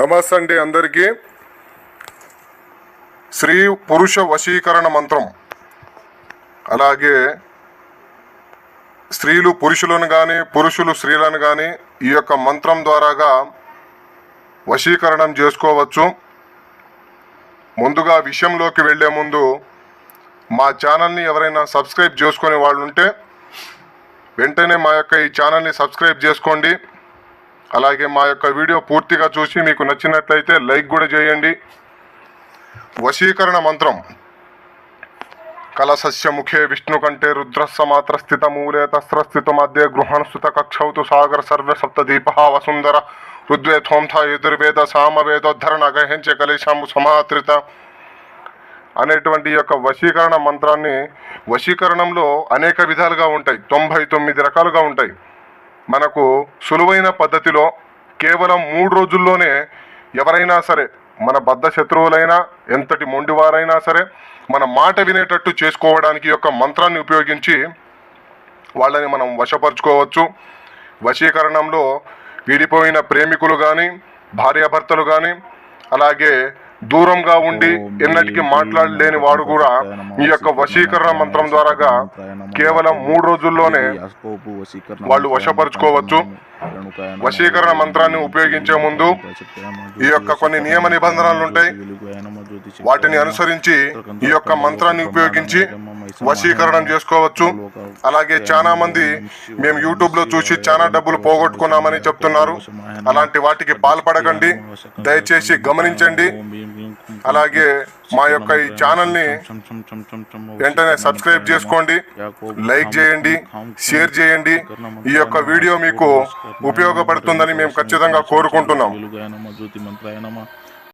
నమస్తే అండి అందరికీ. స్త్రీ పురుష వశీకరణ మంత్రం. అలాగే స్త్రీలు పురుషులను కానీ పురుషులు స్త్రీలను కానీ ఈ యొక్క మంత్రం ద్వారాగా వశీకరణం చేసుకోవచ్చు. ముందుగా విషయంలోకి వెళ్ళే ముందు మా ఛానల్ని ఎవరైనా సబ్స్క్రైబ్ చేసుకునే వాళ్ళు ఉంటే వెంటనే మా యొక్క ఈ ఛానల్ని సబ్స్క్రైబ్ చేసుకోండి. అలాగే మా యొక్క వీడియో పూర్తిగా చూసి మీకు నచ్చినట్లయితే లైక్ కూడా చేయండి. వశీకరణ మంత్రం. కలసస్యముఖే విష్ణు కంటే రుద్రస్స మాత్ర స్థిత మూలే తస్ర మధ్య గృహస్థుత కక్షౌతు సాగర సర్వ సప్తదీప వసుందర ఋద్వేథోంథ యజుర్వేద సామవేదోద్ధరణ గ్రహించే కలిశాము సమాత్రిత. అనేటువంటి యొక్క వశీకరణ మంత్రాన్ని వశీకరణంలో అనేక విధాలుగా ఉంటాయి. తొంభై తొమ్మిది రకాలుగా ఉంటాయి. మనకు సులువైన పద్ధతిలో కేవలం మూడు రోజుల్లోనే ఎవరైనా సరే మన బద్ధ శత్రువులైనా ఎంతటి మొండివారైనా సరే మన మాట వినేటట్టు చేసుకోవడానికి యొక్క మంత్రాన్ని ఉపయోగించి వాళ్ళని మనం వశపరుచుకోవచ్చు. వశీకరణంలో విడిపోయిన ప్రేమికులు కానీ భార్యాభర్తలు కానీ అలాగే దూరంగా ఉండి ఎన్నటికీ మాట్లాడలేని వాడు కూడా ఈ యొక్క వశీకరణ మంత్రం ద్వారాగా కేవలం మూడు రోజుల్లోనే వాళ్ళు వశపరుచుకోవచ్చు. వశీకరణ మంత్రాన్ని ఉపయోగించే ముందు ఈ యొక్క కొన్ని నియమ నిబంధనలు ఉంటాయి. వాటిని అనుసరించి ఈ యొక్క మంత్రాన్ని ఉపయోగించి వశీకరణం చేసుకోవచ్చు. అలాగే చాలా మంది మేము యూట్యూబ్లో చూసి చాలా డబ్బులు పోగొట్టుకున్నామని చెప్తున్నారు. అలాంటి వాటికి పాల్పడకండి. దయచేసి గమనించండి. అలాగే మా యొక్క ఈ ఛానల్ని వెంటనే సబ్స్క్రైబ్ చేసుకోండి లైక్ చేయండి షేర్ చేయండి. ఈ యొక్క వీడియో మీకు ఉపయోగపడుతుందని మేము ఖచ్చితంగా కోరుకుంటున్నాం.